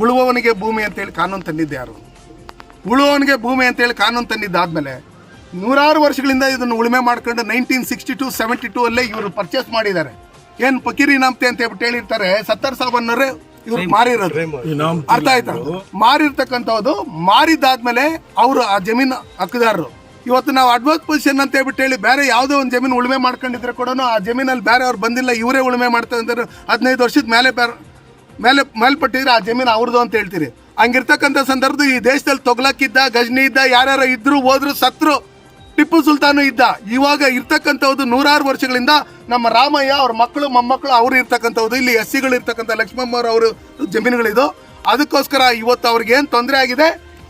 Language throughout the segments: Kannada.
ಉಳುವವನಿಗೆ ಭೂಮಿ ಅಂತೇಳಿ ಕಾನೂನು ತಂದಿದ್ದು ಯಾರು? ಉಳುವವನಿಗೆ ಭೂಮಿ ಅಂತೇಳಿ ಕಾನೂನು ತಂದಿದ್ದಾದ್ಮೇಲೆ ನೂರಾರು ವರ್ಷಗಳಿಂದ ಇದನ್ನು ಉಳುಮೆ ಮಾಡ್ಕೊಂಡು nineteen sixty two seventy two ಅಲ್ಲೇ ಇವರು ಪರ್ಚೇಸ್ ಮಾಡಿದ್ದಾರೆ. ಏನು ಫಕೀರಿ ನಾಮ್ತೆ ಅಂತ ಹೇಳ್ಬಿಟ್ಟು ಹೇಳಿರ್ತಾರೆ ಸತ್ತರ್ ಸಾಬನ್ನವರೇ ಇವ್ರು ಮಾರಿರೋದು. ಅರ್ಥ ಆಯ್ತಾ? ಮಾರಿರ್ತಕ್ಕಂಥದ್ದು ಮಾರಿದ್ದಾದ್ಮೇಲೆ ಅವರು ಆ ಜಮೀನು ಹಕ್ಕದಾರರು ಇವತ್ತು ನಾವು ಅಡ್ವಾನ್ಸ್ ಪೊಸಿಷನ್ ಅಂತ ಹೇಳ್ಬಿಟ್ಟು ಹೇಳಿ ಬೇರೆ ಯಾವುದೋ ಒಂದು ಜಮೀನು ಉಳುಮೆ ಮಾಡ್ಕೊಂಡಿದ್ರೆ ಕೂಡ ಆ ಜಮೀನಲ್ಲಿ ಬೇರೆ ಅವ್ರು ಬಂದಿಲ್ಲ ಇವರೇ ಉಳುಮೆ ಮಾಡ್ತಾರೆ ಅಂದ್ರೆ ಹದಿನೈದು ವರ್ಷದ ಮೇಲೆ ಬೇರೆ ಮೇಲೆ ಮೇಲ್ಪಟ್ಟಿದ್ರೆ ಆ ಜಮೀನು ಅವ್ರದ್ದು ಅಂತ ಹೇಳ್ತೀರಿ. ಹಂಗಿರ್ತಕ್ಕಂಥ ಸಂದರ್ಭದಲ್ಲಿ ಈ ದೇಶದಲ್ಲಿ ತೊಗ್ಲಕ್ಕಿದ್ದ, ಗಜ್ನಿ ಇದ್ದ, ಯಾರ್ಯಾರ ಇದ್ರು, ಹೋದ್ರು, ಸತ್ರು, ಟಿಪ್ಪು ಸುಲ್ತಾನು ಇದ್ದ, ಇವಾಗ ಇರ್ತಕ್ಕಂಥದ್ದು ನೂರಾರು ವರ್ಷಗಳಿಂದ ನಮ್ಮ ರಾಮಯ್ಯ ಅವ್ರ ಮಕ್ಕಳು, ಮೊಮ್ಮಕ್ಕಳು ಅವ್ರು ಇರ್ತಕ್ಕಂಥದ್ದು ಇಲ್ಲಿ ಎಸ್ ಸಿಗಳು ಇರ್ತಕ್ಕಂಥ ಲಕ್ಷ್ಮಮ್ಮ ಅವರು ಜಮೀನುಗಳಿದು. ಅದಕ್ಕೋಸ್ಕರ ಇವತ್ತು ಅವ್ರಿಗೆ ಏನು ತೊಂದರೆ ಆಗಿದೆ?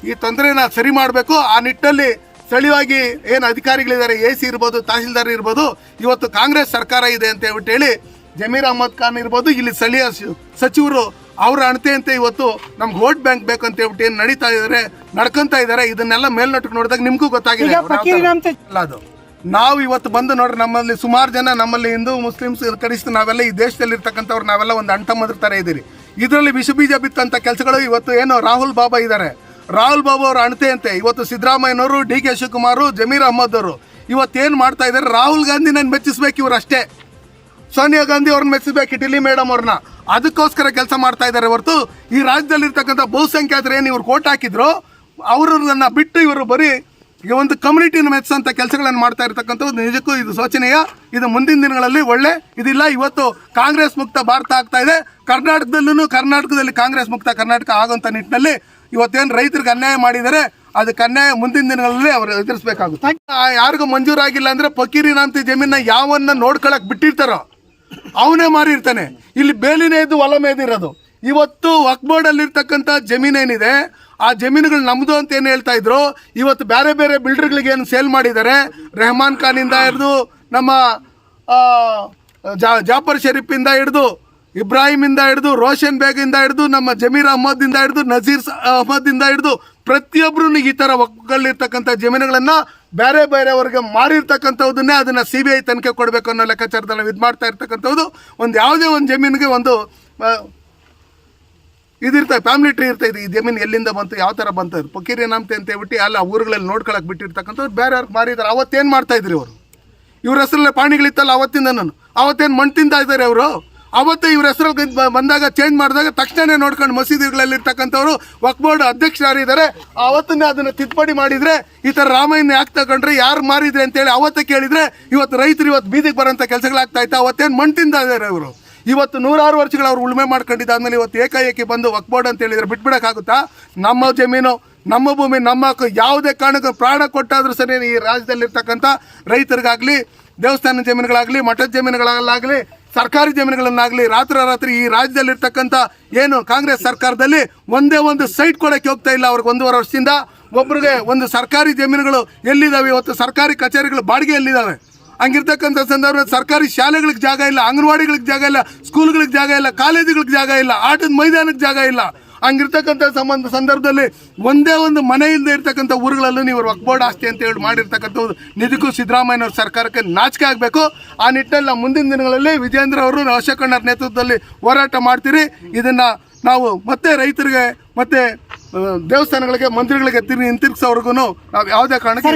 ಈ ತೊಂದರೆನ ಸರಿ ಮಾಡಬೇಕು. ಆ ನಿಟ್ಟಲ್ಲಿ ಸ್ಥಳೀಯವಾಗಿ ಏನು ಅಧಿಕಾರಿಗಳಿದ್ದಾರೆ, ಎ ಸಿ ಇರ್ಬೋದು, ತಹಸೀಲ್ದಾರ್ ಇರ್ಬೋದು, ಇವತ್ತು ಕಾಂಗ್ರೆಸ್ ಸರ್ಕಾರ ಇದೆ ಅಂತ ಹೇಳ್ಬಿಟ್ಟು ಹೇಳಿ ಜಮೀರ್ ಅಹಮದ್ ಖಾನ್ ಇರ್ಬೋದು ಇಲ್ಲಿ ಸ್ಥಳೀಯ ಸಚಿವರು ಅವರ ಅಣತೆ ಅಂತ ಇವತ್ತು ನಮ್ಗೆ ವೋಟ್ ಬ್ಯಾಂಕ್ ಬೇಕು ಅಂತ ಹೇಳ್ಬಿಟ್ಟು ಏನು ನಡೀತಾ ಇದ್ದಾರೆ ನಡ್ಕೊಂತ ಇದ್ದಾರೆ ಇದನ್ನೆಲ್ಲ ಮೇಲ್ನೋಟಕ್ಕೆ ನೋಡಿದಾಗ ನಿಮಗೂ ಗೊತ್ತಾಗಿದೆ ಅದು. ನಾವು ಇವತ್ತು ಬಂದು ನೋಡ್ರಿ ನಮ್ಮಲ್ಲಿ ಸುಮಾರು ಜನ ನಮ್ಮಲ್ಲಿ ಹಿಂದೂ ಮುಸ್ಲಿಮ್ಸ್ ಕಡಿಸ್ತು ನಾವೆಲ್ಲ ಈ ದೇಶದಲ್ಲಿ ಇರ್ತಕ್ಕಂಥವ್ರು ನಾವೆಲ್ಲ ಒಂದು ಅಂಟಮದ್ರ ಥರ ಇದ್ದೀರಿ ಇದರಲ್ಲಿ ವಿಷ ಬೀಜ ಬಿತ್ತಂತ ಕೆಲಸಗಳು ಇವತ್ತು ಏನು ರಾಹುಲ್ ಬಾಬಾ ಇದ್ದಾರೆ ರಾಹುಲ್ ಬಾಬು ಅವರ ಅಣತೆ ಅಂತೆ ಇವತ್ತು ಸಿದ್ದರಾಮಯ್ಯನವರು ಡಿ ಕೆ ಶಿವಕುಮಾರ್ ಜಮೀರ್ ಅಹಮದ್ ಅವರು ಇವತ್ತೇನು ಮಾಡ್ತಾ ಇದ್ದಾರೆ ರಾಹುಲ್ ಗಾಂಧಿ ನಾನು ಮೆಚ್ಚಿಸ್ಬೇಕು ಇವ್ರು ಅಷ್ಟೇ. ಸೋನಿಯಾ ಗಾಂಧಿ ಅವ್ರನ್ನ ಮೆಚ್ಚಿಸ್ಬೇಕು ಟಿಲಿ ಮೇಡಮ್ ಅವ್ರನ್ನ. ಅದಕ್ಕೋಸ್ಕರ ಕೆಲಸ ಮಾಡ್ತಾ ಇದ್ದಾರೆ ಹೊರತು, ಈ ರಾಜ್ಯದಲ್ಲಿ ಇರ್ತಕ್ಕಂಥ ಬಹುಸಂಖ್ಯಾತರು ಏನು ಇವ್ರು ಕೋಟ್ ಹಾಕಿದ್ರು ಅವರನ್ನ ಬಿಟ್ಟು ಇವರು ಬರೀ ಈ ಒಂದು ಕಮ್ಯುನಿಟಿನ ಮೆಚ್ಚಿಸುವಂತ ಕೆಲಸಗಳನ್ನು ಮಾಡ್ತಾ ಇರ್ತಕ್ಕಂಥದ್ದು ನಿಜಕ್ಕೂ ಇದು ಶೋಚನೀಯ. ಇದು ಮುಂದಿನ ದಿನಗಳಲ್ಲಿ ಒಳ್ಳೆ. ಇದಿಲ್ಲ, ಇವತ್ತು ಕಾಂಗ್ರೆಸ್ ಮುಕ್ತ ಭಾರತ ಆಗ್ತಾ ಇದೆ. ಕರ್ನಾಟಕದಲ್ಲೂ ಕರ್ನಾಟಕದಲ್ಲಿ ಕಾಂಗ್ರೆಸ್ ಮುಕ್ತ ಕರ್ನಾಟಕ ಆಗುವಂಥ ನಿಟ್ಟಿನಲ್ಲಿ ಇವತ್ತೇನು ರೈತರಿಗೆ ಅನ್ಯಾಯ ಮಾಡಿದ್ದಾರೆ ಅದಕ್ಕೆ ಅನ್ಯಾಯ ಮುಂದಿನ ದಿನಗಳಲ್ಲಿ ಅವರು ಎದುರಿಸಬೇಕಾಗುತ್ತೆ. ಯಾರಿಗೂ ಮಂಜೂರಾಗಿಲ್ಲ ಅಂದ್ರೆ ಫಕೀರಿನಾಂತಿ ಜಮೀನ ಯಾವನ್ನ ನೋಡ್ಕೊಳಕ್ ಬಿಟ್ಟಿರ್ತಾರೋ? ಅವನೇ ಮಾರಿರ್ತಾನೆ ಇಲ್ಲಿ ಬೇಲಿನೇ ಇದ್ದು ಹೊಲ ಮೇದಿರೋದು ಇವತ್ತು ವಕ್ಬೋರ್ಡಲ್ಲಿ ಇರ್ತಕ್ಕಂಥ ಜಮೀನೇನಿದೆ ಆ ಜಮೀನುಗಳು ನಮ್ದು ಅಂತ ಏನು ಹೇಳ್ತಾ ಇದ್ರು? ಇವತ್ತು ಬೇರೆ ಬೇರೆ ಬಿಲ್ಡರ್ಗಳಿಗೆ ಏನು ಸೇಲ್ ಮಾಡಿದ್ದಾರೆ? ರೆಹಮಾನ್ ಖಾನಿಂದ ಹಿಡಿದು ನಮ್ಮ ಜಾ- ಜಾಫರ್ ಶರೀಫಿಂದ ಹಿಡಿದು, ಇಬ್ರಾಹಿಮಿಂದ ಹಿಡಿದು, ರೋಷನ್ ಬೇಗಿಂದ ಹಿಡಿದು, ನಮ್ಮ ಜಮೀರ್ ಅಹಮದಿಂದ ಹಿಡಿದು, ನಜೀರ್ ಅಹಮದಿಂದ ಹಿಡಿದು ಪ್ರತಿಯೊಬ್ಬರು ಈ ಥರ ಒಕ್ಕಲ್ಲಿರ್ತಕ್ಕಂಥ ಜಮೀನುಗಳನ್ನು ಬೇರೆ ಬೇರೆಯವ್ರಿಗೆ ಮಾರಿರ್ತಕ್ಕಂಥದ್ದನ್ನೇ ಅದನ್ನು ಸಿ ಬಿ ಐ ತನಿಖೆ ಕೊಡಬೇಕು ಅನ್ನೋ ಲೆಕ್ಕಾಚಾರದಲ್ಲಿ ನಾವು ಇದು ಮಾಡ್ತಾ ಇರ್ತಕ್ಕಂಥದ್ದು ಒಂದು ಯಾವುದೇ ಒಂದು ಜಮೀನಿಗೆ ಒಂದು ಇದಿರ್ತದೆ ಫ್ಯಾಮಿಲಿ ಟ್ರೀ ಇರ್ತದೆ. ಈ ಜಮೀನು ಎಲ್ಲಿಂದ ಬಂತು, ಯಾವ ಥರ ಬಂತು ಪಕೀರಿ ನಾಮತೆ ಅಂತ ಹೇಳ್ಬಿಟ್ಟು ಅಲ್ಲ ಊರುಗಳಲ್ಲಿ ನೋಡ್ಕೊಳಕ್ಕೆ ಬಿಟ್ಟಿರ್ತಕ್ಕಂಥವ್ರು ಬೇರೆ ಅವ್ರಿಗೆ ಮಾರಿದ್ದಾರೆ ಅವತ್ತೇನು ಮಾಡ್ತಾ ಇದ್ರಿ ಅವರು ಇವ್ರ ಹೆಸರಲ್ಲೇ ಪಾಣಿಗಳಿತ್ತಲ್ಲ ಅವತ್ತಿಂದ ನಾನು ಅವತ್ತೇನು ಮಣ್ಣು ತಿಂತಾ ಇದ್ದಾರೆ ಅವರು ಅವತ್ತೇ ಇವ್ರ ಹೆಸರಲ್ಲಿ ಬಂದಾಗ ಚೇಂಜ್ ಮಾಡಿದಾಗ ತಕ್ಷಣ ನೋಡ್ಕೊಂಡು ಮಸೀದಿಗಳಲ್ಲಿ ಇರ್ತಕ್ಕಂಥವ್ರು ವಕ್ ಬೋರ್ಡ್ ಅಧ್ಯಕ್ಷ ಯಾರಿದ್ದಾರೆ, ಅವತ್ತನ್ನೇ ಅದನ್ನು ತಿದ್ದುಪಡಿ ಮಾಡಿದ್ರೆ ಈ ಥರ ರಾಮಾಯಣ ಯಾಕೆ ತಗೊಂಡ್ರೆ, ಯಾರು ಮಾರಿದ್ರೆ ಅಂತೇಳಿ ಅವತ್ತು ಕೇಳಿದ್ರೆ ಇವತ್ತು ರೈತರು ಇವತ್ತು ಬೀದಿಗೆ ಬರೋಂಥ ಕೆಲಸಗಳಾಗ್ತಾ ಇತ್ತು, ಅವತ್ತೇನು ಮಣ್ಣು ತಿಂದಿದ್ದಾರೆ ಅವರು ಇವತ್ತು ನೂರಾರು ವರ್ಷಗಳು ಅವ್ರು ಉಳುಮೆ ಮಾಡ್ಕೊಂಡಿದ್ದಾದ್ಮೇಲೆ ಇವತ್ತು ಏಕಾಏಕಿ ಬಂದು ವಕ್ ಬೋರ್ಡ್ ಅಂತ ಹೇಳಿದ್ರೆ ಬಿಟ್ಬಿಡಕ್ಕಾಗುತ್ತಾ? ನಮ್ಮ ಜಮೀನು, ನಮ್ಮ ಭೂಮಿ, ನಮ್ಮ ಯಾವುದೇ ಕಾರಣಕ್ಕೂ ಪ್ರಾಣ ಕೊಟ್ಟಾದರೂ ಸರಿ ಈ ರಾಜ್ಯದಲ್ಲಿರ್ತಕ್ಕಂಥ ರೈತರಿಗಾಗಲಿ, ದೇವಸ್ಥಾನ ಜಮೀನುಗಳಾಗಲಿ, ಮಠದ ಜಮೀನುಗಳಾಗಲಿ ಸರ್ಕಾರಿ ಜಮೀನುಗಳನ್ನಾಗಲಿ ರಾತ್ರಿ ರಾತ್ರಿ ಈ ರಾಜ್ಯದಲ್ಲಿರ್ತಕ್ಕಂಥ ಏನು ಕಾಂಗ್ರೆಸ್ ಸರ್ಕಾರದಲ್ಲಿ ಒಂದೇ ಒಂದು ಸೈಟ್ ಕೊಡೋಕ್ಕೆ ಹೋಗ್ತಾ ಇಲ್ಲ ಅವ್ರಿಗೆ ಒಂದೂವರೆ ವರ್ಷದಿಂದ. ಒಬ್ಬರಿಗೆ ಒಂದು ಸರ್ಕಾರಿ ಜಮೀನುಗಳು ಎಲ್ಲಿದ್ದಾವೆ ಇವತ್ತು ಸರ್ಕಾರಿ ಕಚೇರಿಗಳು ಬಾಡಿಗೆ ಎಲ್ಲಿದ್ದಾವೆ ಹಂಗಿರ್ತಕ್ಕಂಥ ಸಂದರ್ಭದಲ್ಲಿ ಸರ್ಕಾರಿ ಶಾಲೆಗಳಿಗೆ ಜಾಗ ಇಲ್ಲ, ಅಂಗನವಾಡಿಗಳಿಗೆ ಜಾಗ ಇಲ್ಲ ಸ್ಕೂಲ್ಗಳಿಗೆ ಜಾಗ ಇಲ್ಲ, ಕಾಲೇಜುಗಳಿಗೆ ಜಾಗ ಇಲ್ಲ, ಆಟದ ಮೈದಾನಕ್ಕೆ ಜಾಗ ಇಲ್ಲ. ಹಂಗಿರ್ತಕ್ಕಂಥ ಸಂಬಂಧ ಸಂದರ್ಭದಲ್ಲಿ ಒಂದೇ ಒಂದು ಮನೆ ಇಲ್ಲದೆ ಇರ್ತಕ್ಕಂಥ ಊರುಗಳಲ್ಲೂ ನೀವು ವಕ್ಬೋರ್ಡ್ ಆಸ್ತಿ ಅಂತ ಹೇಳಿ ಮಾಡಿರ್ತಕ್ಕಂಥದ್ದು ನಿಜಕ್ಕೂ ಸಿದ್ದರಾಮಯ್ಯನವ್ರ ಸರ್ಕಾರಕ್ಕೆ ನಾಚಿಕೆ ಆಗಬೇಕು. ಆ ನಿಟ್ಟಿನಲ್ಲಿ ನಾವು ಮುಂದಿನ ದಿನಗಳಲ್ಲಿ ವಿಜೇಂದ್ರ ಅವರು ಅಶೋಕಣ್ಣರ ನೇತೃತ್ವದಲ್ಲಿ ಹೋರಾಟ ಮಾಡ್ತೀರಿ. ಇದನ್ನು ನಾವು ಮತ್ತೆ ರೈತರಿಗೆ ಮತ್ತೆ ದೇವಸ್ಥಾನಗಳಿಗೆ ಮಂತ್ರಿಗಳಿಗೆ ತಿರುಗಿ ಹಿಂತಿರುಗಿಸೋವರೆಗೂ ನಾವು ಯಾವುದೇ ಕಾರಣಕ್ಕೆ